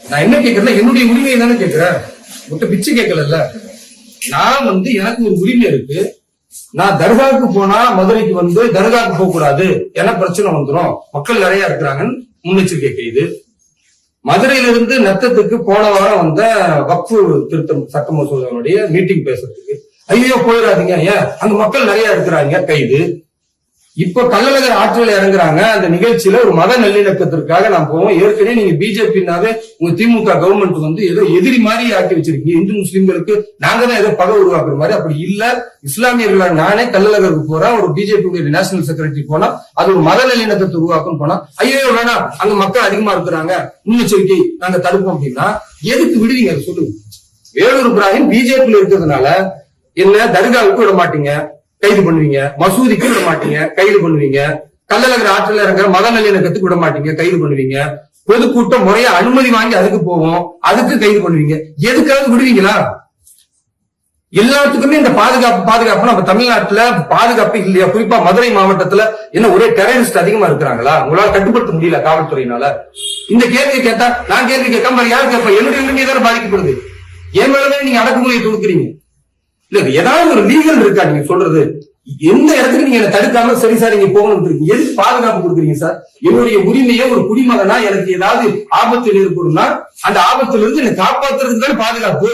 நான் என்ன கேட்கறேன் என்னுடைய உரிமையை தானே கேட்கிறேன் மொத்த பிச்சு கேட்கல நான் வந்து எனக்கு ஒரு உரிமை இருக்கு. நான் தர்காவுக்கு போனா மதுரைக்கு வந்து தர்காவுக்கு போக கூடாது என பிரச்சனை வந்துரும்? மக்கள் நிறைய இருக்கிறாங்கன்னு முன்னெச்சரிக்கை கைது மதுரையில இருந்து நத்தத்துக்கு போன வாரம் வந்த வக்ஃபு திருத்தம் சட்ட மசோதாவுடைய மீட்டிங் பேசுறதுக்கு. ஐயோ போயிடாதீங்க ஏன் அங்க மக்கள் நிறைய இருக்கிறாங்க கைது. இப்ப கள்ளழகர் ஆற்றில் இறங்குறாங்க. அந்த நிகழ்ச்சியில ஒரு மத நல்லிணக்கத்திற்காக நான் போவோம். ஏற்கனவே நீங்க பிஜேபினாவே உங்க திமுக கவர்மெண்ட் வந்து ஏதோ எதிரி மாதிரி ஆக்கி வச்சிருக்கீங்க. இந்து முஸ்லிம்களுக்கு நாங்க தான் ஏதோ பகை உருவாக்குற மாதிரி. அப்படி இல்ல. இஸ்லாமியர்களா நானே கள்ளழகருக்கு போறேன். ஒரு பிஜேபி நேஷனல் செக்ரட்டரி போனா அது ஒரு மத நல்லிணக்கத்தை உருவாக்கும் போனா ஐயோ வேணாம். அங்க மக்கள் அதிகமா இருக்கிறாங்க. முன்னெச்சரிக்கை. நாங்க தடுப்போம் அப்படின்னா எதுக்கு விடுவீங்க? அதை சொல்லுங்க. வேலூர் இப்ராஹிம் பிஜேபியில் இருக்கிறதுனால என்ன தர்காவுக்கு விட மாட்டீங்க. கைது பண்ணுவீங்க. மசூதிக்கு விட மாட்டீங்க. கைது பண்ணுவீங்க. கள்ளழகர் ஆற்றில் இறங்குற மத நல்லிணக்கத்துக்கு விட மாட்டீங்க. கைது பண்ணுவீங்க. பொதுக்கூட்டம் முறையா அனுமதி வாங்கி அதுக்கு போவோம். அதுக்கு கைது பண்ணுவீங்க. எதுக்காவது விடுவீங்களா? எல்லாத்துக்குமே இந்த பாதுகாப்பு பாதுகாப்பு நம்ம தமிழ்நாட்டுல பாதுகாப்பு இல்லையா? குறிப்பா மதுரை மாவட்டத்துல என்ன ஒரே டெரரிஸ்ட் அதிகமா இருக்கிறாங்களா? உங்களால கட்டுப்படுத்த முடியல காவல்துறையினால. இந்த கேள்வியை கேட்டா நான் கேள்வி கேட்காம யாரு கேட்பேன் என்னுடைய தானே பாதிக்கப்படுது. என் மேலதான் நீங்க அடக்குமுறையை கொடுக்குறீங்க இல்ல ஏதாவது ஒரு லீகல் இருக்கா? நீங்க சொல்றது. எந்த இடத்துக்கு நீங்க என்ன தடுக்காம சரி சார் நீங்க போகணும் இருக்கீங்க? எதுக்கு பாதுகாப்பு கொடுக்குறீங்க சார்? என்னுடைய உரிமையை ஒரு குடிமகனா எனக்கு ஏதாவது ஆபத்து ஏற்படும்னா அந்த ஆபத்துல இருந்து என்னை காப்பாத்துறதுக்கு தானே பாதுகாப்பு?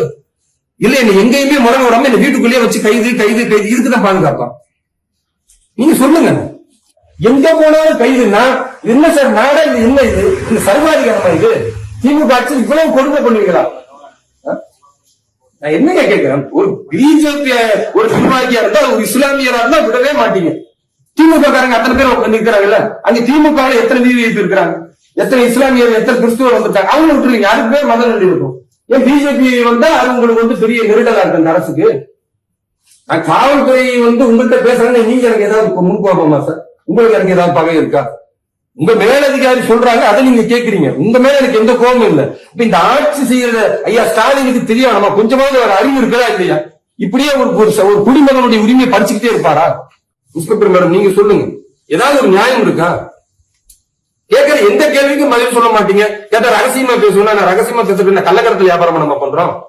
இல்ல என்ன எங்கேயுமே முறை விடாம என்ன வீட்டுக்குள்ளேயே வச்சு கைது கைது கைது இதுக்குதான் பாதுகாப்பா? நீங்க சொல்லுங்க. எங்க போனாலும் கைதுன்னா என்ன சார் நாடா இது என்ன இது? இந்த சர்வாதிகாரமா இது? திமுக ஆட்சி இவ்வளவு கொடுமை பண்ணுவீங்களா? நான் என்னங்க கேட்கிறேன்? ஒரு பிஜேபி ஒரு நிர்வாகியா இருந்தா ஒரு இஸ்லாமியரா இருந்தா விடவே மாட்டீங்க. திமுக காரங்க அத்தனை பேர் நிற்கிறாங்கல்ல அங்க திமுக எத்தனை விவிஐபி இருக்கிறாங்க? எத்தனை இஸ்லாமியர் எத்தனை கிறிஸ்துவர் வந்துட்டாங்க? அவங்க விட்டுருங்க. யாருக்கு பேர் மத நன்றி இருக்கும் ஏன் பிஜேபி வந்தா அது உங்களுக்கு வந்து பெரிய நெருடலா இருக்கு அந்த அரசுக்கு? நான் காவல்துறை வந்து உங்கள்கிட்ட பேசுறேன்னு நீங்க எனக்கு ஏதாவது முன்கோபமா சார்? உங்களுக்கு எனக்கு ஏதாவது பகை இருக்கா? உங்க மேலதிகாரி சொல்றாங்க அதை நீங்க கேக்குறீங்க. உங்க மேல எனக்கு எந்த கோபமும் இல்ல. இப்ப இந்த ஆட்சி செய்யற ஐயா ஸ்டாலினுக்கு தெரியும் நம்ம கொஞ்சமாவது ஒரு அறிவு இருக்கா இல்லையா? இப்படியே ஒரு ஒரு ச- ஒரு குடிமகனுடைய உரிமையை படிச்சுக்கிட்டே இருப்பாரா? இன்ஸ்பெக்டர் மேடம் நீங்க சொல்லுங்க. ஏதாவது ஒரு நியாயம் இருக்கா? கேட்கிற எந்த கேள்விக்கும் பதில் சொல்ல மாட்டீங்க. கேட்டா ரகசியமா பேசுவேன் நான் ரகசியமா பேசுறது கள்ளக்கரத்துல வியாபாரம் நம்ம பண்றோம்?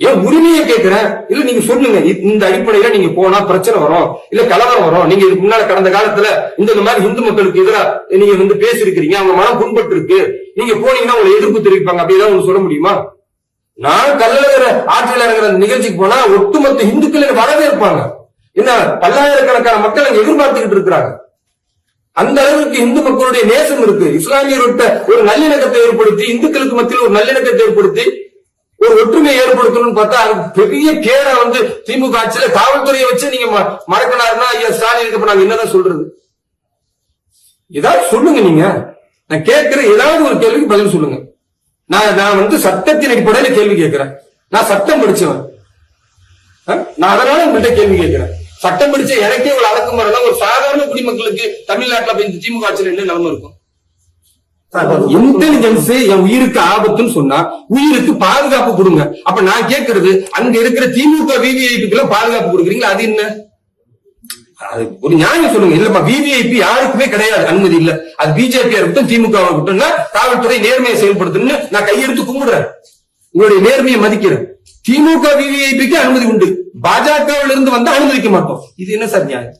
ஏன் உரிமையை கேட்கிறேன் இல்ல நீங்க சொல்லுங்க. இந்த அடிப்படையில நீங்க போனா பிரச்சனை வரும். இல்ல கலவரம் வரும். நீங்க இதுக்கு முன்னால கடந்த காலத்துல இந்த மாதிரி இந்து மக்களுக்கு எதிரா நீங்க வந்து பேசிருக்கிறீங்க அவங்க மனம் புண்பட்டு இருக்கு நீங்க போனீங்கன்னா உங்களை எதிர்ப்பு தெரிவிப்பாங்க. அப்படி ஏதாவது சொல்ல முடியுமா? நான் கல்லழகர ஆற்றில் இறங்குற நிகழ்ச்சிக்கு போனா ஒட்டுமொத்த இந்துக்கள் எனக்கு வரவேற்பாங்க. என்ன பல்லாயிரக்கணக்கான மக்கள் அங்க எதிர்பார்த்துக்கிட்டு இருக்கிறாங்க. அந்த அளவுக்கு இந்து மக்களுடைய நேசம் இருக்கு. இஸ்லாமியர்கிட்ட ஒரு நல்லிணக்கத்தை ஏற்படுத்தி இந்துக்களுக்கு மத்தியில் ஒரு நல்லிணக்கத்தை ஏற்படுத்தி ஒரு ஒற்றுமையை ஏற்படுத்தணும்னு பார்த்தா அது பெரிய கேரை வந்து திமுக ஆட்சியில காவல்துறையை வச்சு நீங்க ம- மறக்கினாருன்னா ஐயா ஸ்டாலினுக்கு இப்ப நாங்க என்னதான் சொல்றது? ஏதாவது சொல்லுங்க நீங்க. நான் கேட்கிற ஏதாவது ஒரு கேள்விக்கு பதில் சொல்லுங்க. நான் நான் வந்து சட்டத்தின் அடிப்படையில கேள்வி கேட்கிறேன். நான் சட்டம் படிச்சவன். நான் அதனால உங்கள்கிட்ட கேள்வி கேட்கிறேன். சட்டம் படிச்ச எனக்கே ஒரு அடக்குமுறைனா ஒரு சாதாரண குடிமக்களுக்கு தமிழ்நாட்டில் திமுக ஆட்சியில் என்ன நிலைமை இருக்கும்? இன்டெலிஜென்ஸ் என் உயிருக்கு ஆபத்துன்னு சொன்னா உயிருக்கு பாதுகாப்பு கொடுங்க. அப்ப நான் கேட்கறது அங்க இருக்கிற திமுக விவிஐபிக்கு பாதுகாப்பு கொடுக்குறீங்களா? அது என்ன? அது ஒரு நியாயம் சொல்லுங்க. இல்லப்பா விவிஐபி யாருக்குமே கிடையாது. அனுமதி இல்ல. அது பிஜேபி இருக்கட்டும் திமுக இருக்கட்டும்னா காவல்துறை நேர்மையை செயல்படுத்தணும்னு நான் கையெடுத்து கும்பிடுறேன். உங்களுடைய நேர்மையை மதிக்கிறேன். திமுக விவிஐபிக்கு அனுமதி உண்டு. பாஜகவில் இருந்து வந்தா அனுமதிக்க மாட்டோம். இது என்ன சார் நியாயம்?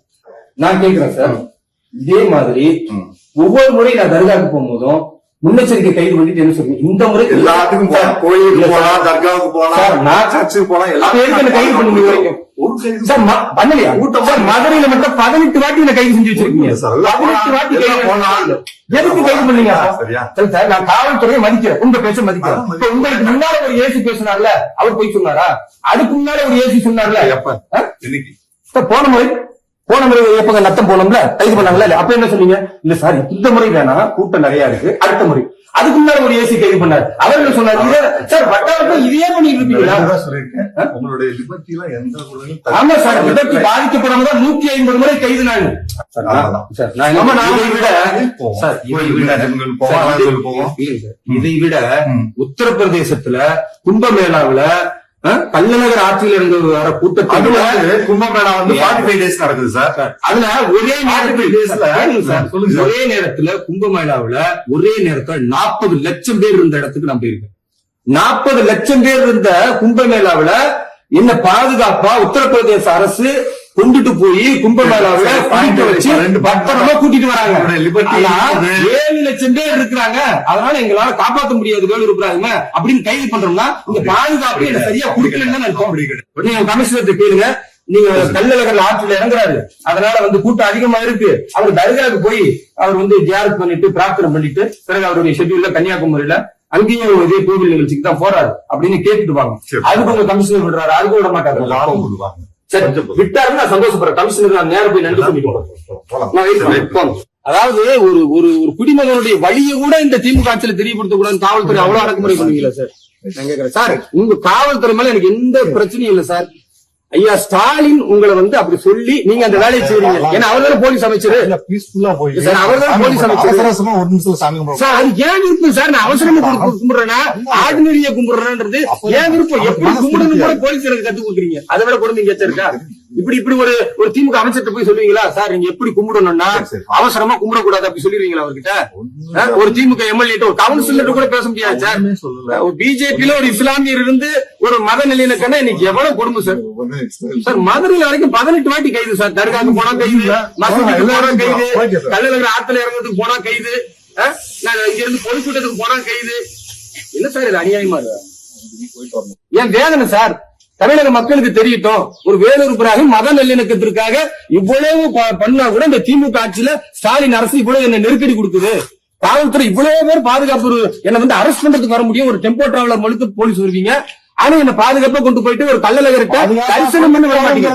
நான் கேட்கிறேன் சார். இதே மாதிரி ஒவ்வொரு முறை நான் தர்காவுக்கு போகும்போதும் முன்னெச்சரிக்கை கைது பண்ணிட்டு என்ன சொல்றீங்க இந்த முறை எல்லாத்துக்கும் போலாம். கோயிலுக்கு போலாம் தர்காவுக்கு போலாம் நான் சர்ச்சுக்கு போலாம் என்ன கைது பண்ணி வரைக்கும் ஒரு கைது சார் ம- பண்ணலையா? சார் மதுரையில மட்டும் பதினெட்டு வாட்டி என்ன கைது செஞ்சு வச்சிருக்கீங்க? பதினெட்டு வாட்டி எதுக்கு கைது பண்ணீங்க? சரியா? சரி சார் நான் காவல்துறையை மதிக்கிறேன். உங்க பேச்ச மதிக்கிறேன். உங்களுக்கு முன்னால ஒரு ஏசி பேசினார்ல அவர் போய் சொன்னாரா? அதுக்கு முன்னால ஒரு ஏசி சொன்னார்ல? போன முறை போன முறை எப்பங்க நத்தம் போனோம்ல கைது பண்ணாங்களா இல்ல அப்ப என்ன சொன்னீங்க? இல்ல சார் இந்த முறை வேணாம் கூட்டம் நிறைய இருக்கு அடுத்த முறை. அதுக்கு முன்னால ஒரு ஏசி கைது பண்ணாரு. அவர்கள் சொன்னாரு இதே- சார் வட்டாரத்தில் இதையே பண்ணிட்டு இருப்பீங்களா சொல்லியிருக்கேன். உங்களுடைய லிபர்ட்டி எல்லாம் எந்த ஆமா சார் விபத்து பாதிக்கப்படாம தான் நூத்தி ஐம்பது முறை கைது என்ன- இதை விட இதை இதை-. இதை. உத்தரப்பிரதேசத்துல கும்பமேளாவுல அஹ், கள்ளழகர் ஆட்சியில் இருந்து வர கூட்டத்தில் கும்பமேளா வந்து ஃபார்ட்டி டேஸ் நடக்குது சார். அதுல ஒரே நேரத்தில். ஒரே நேரத்துல கும்பமேளாவுல ஒரே நேரத்துல நாற்பது லட்சம் பேர் இருந்த இடத்துக்கு நான் போயிருக்கேன். நாற்பது லட்சம் பேர் இருந்த கும்பமேளாவுல என்ன பாதுகாப்பா உத்தரப்பிரதேச அரசு கொண்டுட்டு போய் கும்பமேளாவுல கூட்டிட்டு வச்சு ரெண்டு பத்திரமா கூட்டிட்டு வராங்க. ஏழு லட்சம் பேர் இருக்கிறாங்க. அதனால எங்களால காப்பாத்த முடியாது வேலூர் இப்ராஹிம அப்படின்னு கைது பண்றோம்னா இந்த பாதுகாப்பு என்ன சரியா கொடுக்கலன்னு கிடையாது. நீங்க கமிஷனர் கேளுங்க. நீங்க கல்லழகர் ஆற்றுல இறங்குறாரு. அதனால வந்து கூட்டம் அதிகமா இருக்கு. அவர் தர்காவுக்கு போய் அவர் வந்து ஜியாரத் பண்ணிட்டு பிரார்த்தனை பண்ணிட்டு பிறகு அவருடைய ஷெட்யூல்ல கன்னியாகுமரியில அங்கேயும் இதே கோவில் நிகழ்ச்சிக்கு தான் போறாரு அப்படின்னு கேட்டுட்டு வாங்க. அதுக்கு உங்க கமிஷனர் விடுறாரு. அதுக்கு விட மாட்டாரு. லாபம் கொடுப்பாங்க. சரி விட்டாருன்னு நான் சந்தோஷப்படுறேன். கமிஷனர் நான் நேரம் போய் நன்றி சொல்லிட்டு. அதாவது ஒரு ஒரு ஒரு குடிமகனுடைய வழியை கூட இந்த திமுக ஆட்சியில தெரியப்படுத்த கூடாது காவல்துறை அவ்வளவு அடக்குமுறை பண்ணுவீங்களா சார்? நான் கேக்குறேன் சார் உங்க காவல்துறை மேல எனக்கு எந்த பிரச்சனையும் இல்ல சார். ஐயா ஸ்டாலின் உங்களை வந்து அப்படி சொல்லி நீங்க அந்த வேலையை செய்றீங்க. ஏன்னா அவர் தானே போலீஸ் அமைச்சர்? peaceful-ஆ போய். சார், அவர்தான் போலீஸ் அமைச்சர். அவசரமா ஒரு சாமி கும்பிடுவோம். சார் அது ஏன் விருப்பம் சார்? நான் அவசரமா கும்பிடுறேன்னா ஆர்டினரியா கும்பிடுறேன்றது ஏன் விருப்பம்? எப்படி கும்பிடணும் கூட போலீஸ் எனக்கு கத்து கொடுக்குறீங்க. அதை விட கொடுமை இங்க இருக்கா? இப்படி இப்படி ஒரு ஒரு திமுக அமைச்சர்கிட்ட போய் சொல்லுவீங்களா? சார் நீங்க எப்படி கும்பிடணும்னா சரி, சரி. அவசரமா கும்பிடக்கூடாது அப்படி சொல்லிடுவீங்களா அவர்கிட்ட? ஒரு திமுக எம்எல்ஏ ஒரு கவுன்சிலர் கூட பேச முடியாது சார். ஒரு பிஜேபியில ஒரு இஸ்லாமியர் இருந்து ஒரு மத நிலையினக்கன்னா இன்னைக்கு எவ்வளவு கொடுமை சார். சார் மதுரையில வரைக்கும் பதினெட்டு வாட்டி கைது சார். தர்காக்கு போனா கைது மசூதிக்கு போனா கைது. கல்லழகர் ஆத்துல இறங்குறதுக்கு போனா கைது இங்க இருந்து பொதுக்கூட்டத்துக்கு போனா கைது. என்ன சார் இது அநியாயமா இருக்கு. ஏன் வேதனை சார்? தமிழக மக்களுக்கு தெரியட்டும் ஒரு வேலூர் பிராகம் மத நல்லிணக்கத்திற்காக இவ்வளவு பண்ணா கூட இந்த திமுக ஆட்சியில ஸ்டாலின் அரசு இவ்வளவு என்ன நெருக்கடி கொடுக்குது. காவல்துறை இவ்வளவு பேர் பாதுகாப்பு என்ன வந்து அரெஸ்ட் பண்றதுக்கு வர முடியும். ஒரு டெம்போ டிராவலர் மழுத்து போலீஸ் வருவீங்க ஆனா என்ன பாதுகாப்பா கொண்டு போயிட்டு ஒரு தரிசனம் பண்ணி விட மாட்டீங்க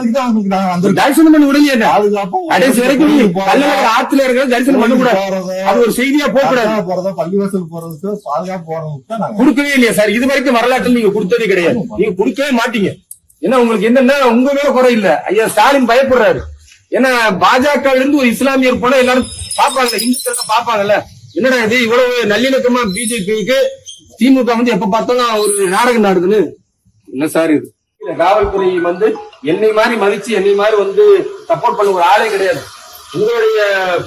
நாங்க வந்திருக்கோம். தரிசனம் பண்ணி கடைசி வரைக்கும் ஆத்துல இருக்கிற தரிசனம் பண்ண கூடாது. அது ஒரு செய்தியா போக கூடாது. தர்கா போறது, பள்ளிவாசல் போறதுக்கு பாதுகாப்பு போறதுக்கு தான் நாங்க கொடுக்கவே இல்லையா சார்? இது வரைக்கும் வரலாற்றில் நீங்க கொடுத்ததே கிடையாது. நீங்க கொடுக்கவே மாட்டீங்க. ஏன்னா உங்களுக்கு என்னன்னா உங்க மேல குறை இல்ல. ஐயா ஸ்டாலின் பயப்படுறாரு. ஏன்னா பாஜக இருந்து ஒரு இஸ்லாமியர் போனா எல்லாரும் பாப்பாங்க இந்துக்கள் பாப்பாங்கல்ல என்னடா இது? இவ்வளவு நல்லிணக்கமா பிஜேபிக்கு திமுக வந்து எப்ப பார்த்தோம்னா ஒரு நாடகம் நாடுதுன்னு என்ன சார் இது? காவல்துறை வந்து என்னை மாதிரி மதிச்சு என்னை மாதிரி வந்து சப்போர்ட் பண்ண ஒரு ஆளே கிடையாது. உங்களுடைய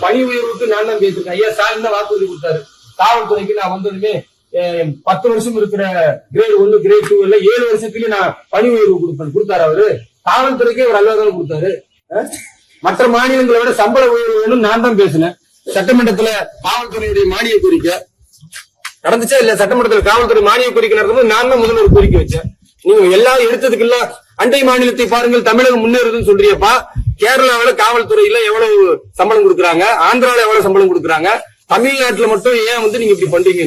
பணி உயர்வுக்கு நான் தான் பேசிருக்கேன் ஐயா சார் தான் வாக்குறுதி கொடுத்தாரு. காவல்துறைக்கு நான் வந்ததுமே பத்து வருஷம் இருக்கிற கிரேட் ஒன்னு கிரேட் டூ இல்ல ஏழு வருஷத்துலயே நான் பணி உயர்வு கொடுப்பேன் கொடுத்தாரு அவரு. காவல்துறைக்கே ஒரு அலுவலகம் கொடுத்தாரு. மற்ற மாநிலங்களை விட சம்பள உயர்வு வேணும் நான் தான் பேசினேன். சட்டமன்றத்துல காவல்துறையுடைய மானிய கோரிக்கை. நடந்துச்சா இல்ல சட்டமன்றத்துல காவல்துறை மானிய கோரிக்கை நடந்தது நான் தான் முதல்ல ஒரு கோரிக்கை வச்சேன். நீங்க எல்லாம் எடுத்ததுக்கு இல்ல அண்டை மாநிலத்தை பாருங்கள் தமிழகம் முன்னேறுதுன்னு சொல்றியப்பா கேரளாவில காவல்துறையில எவ்வளவு சம்பளம் கொடுக்குறாங்க ஆந்திரால எவ்வளவு சம்பளம் கொடுக்குறாங்க தமிழ்நாட்டுல மட்டும் ஏன் வந்து நீங்க இப்படி பண்றீங்க?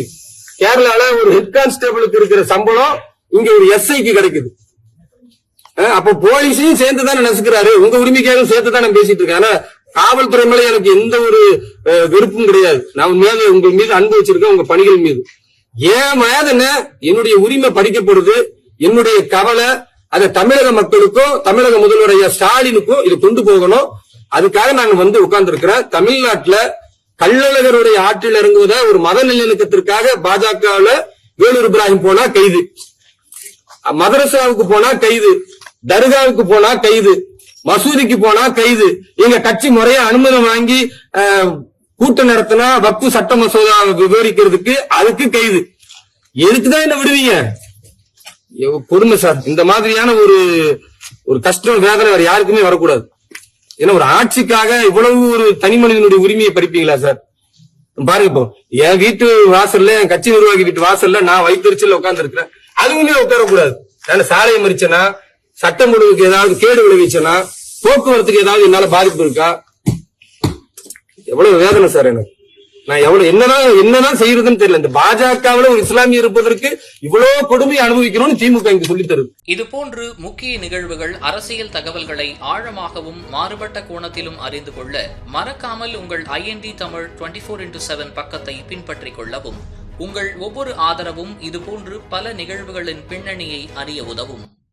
கேரளால ஒரு ஹெட் கான்ஸ்டபிளுக்கு இருக்கிற சம்பளம் இங்க ஒரு எஸ்ஐக்கு கிடைக்குது. அப்ப போலீஸையும் சேர்ந்து தானே நசுக்கிறாரு. உங்க உரிமைக்காக சேர்த்து தானே பேசிட்டு இருக்கேன். ஆனா காவல்துறை மேல எனக்கு எந்த ஒரு வெறுப்பும் கிடையாது. நான் உங்க மேல உங்க மீது அன்பு வச்சிருக்கேன் உங்க பணிகள் மீது. ஏன் வேதனை என்னுடைய உரிமை படிக்கப்படுது என்னுடைய கவலை அதை தமிழக மக்களுக்கும் தமிழக முதல்வர் ஐயா ஸ்டாலினுக்கும் இது கொண்டு போகணும். அதுக்காக நாங்க வந்து உட்காந்துருக்கிறேன் தமிழ்நாட்டுல கள்ளழகருடைய ஆற்றில் இறங்குவத ஒரு மத நல்லிணக்கத்திற்காக பாஜகவுல வேலூர் இப்ராஹிம் போனா கைது. மதரசாவுக்கு போனா கைது. தர்காவுக்கு போனா கைது. மசூதிக்கு போனா கைது. எங்க கட்சி முறையா அனுமதி வாங்கி அஹ், கூட்டம் நடத்தினா வக்பு சட்ட மசோதா விவரிக்கிறதுக்கு அதுக்கு கைது. எதுக்குதான் என்ன விடுவீங்க? பொறுமை கொடுமை சார். இந்த மாதிரியான ஒரு ஒரு கஷ்டம் வேதனை வேற யாருக்குமே வரக்கூடாது. ஏன்னா ஒரு ஆட்சிக்காக இவ்வளவு ஒரு தனி மனிதனுடைய உரிமையை பறிப்பீங்களா சார்? பாருங்க இப்போ என் வீட்டு வாசல்ல என் கட்சி நிர்வாகி வீட்டு வாசல்ல நான் வைத்தறிச்சல் உட்கார்ந்து இருக்கிறேன் அதுவுமே உட்காரக்கூடாது. நான் சாலையை மறிச்சேன்னா சட்டம் ஒழுங்குக்கு ஏதாவது கேடு விளைவிச்சனா போக்குவரத்துக்கு ஏதாவது என்னால பாதிப்பு இருக்கா? எவ்வளவு வேதனை சார் எனக்கு. நான் எவ்வளவு என்னதான் என்னதான் செய்யறதுன்னு தெரியல. இந்த பாஜகவுல ஒரு இஸ்லாமிய இருப்பதற்கு இவ்வளவு கொடுமை அனுபவிக்கணும்னு திமுக இங்கு சொல்லி தருது. இதுபோன்று முக்கிய நிகழ்வுகள் அரசியல் தகவல்களை ஆழமாகவும் மாறுபட்ட கோணத்திலும் அறிந்து கொள்ள மறக்காமல் உங்கள் IND Tamil twenty four into seven பக்கத்தை பின்பற்றிக் கொள்ளவும். உங்கள் ஒவ்வொரு ஆதரவும் இதுபோன்று பல நிகழ்வுகளின் பின்னணியை அறிய உதவும்.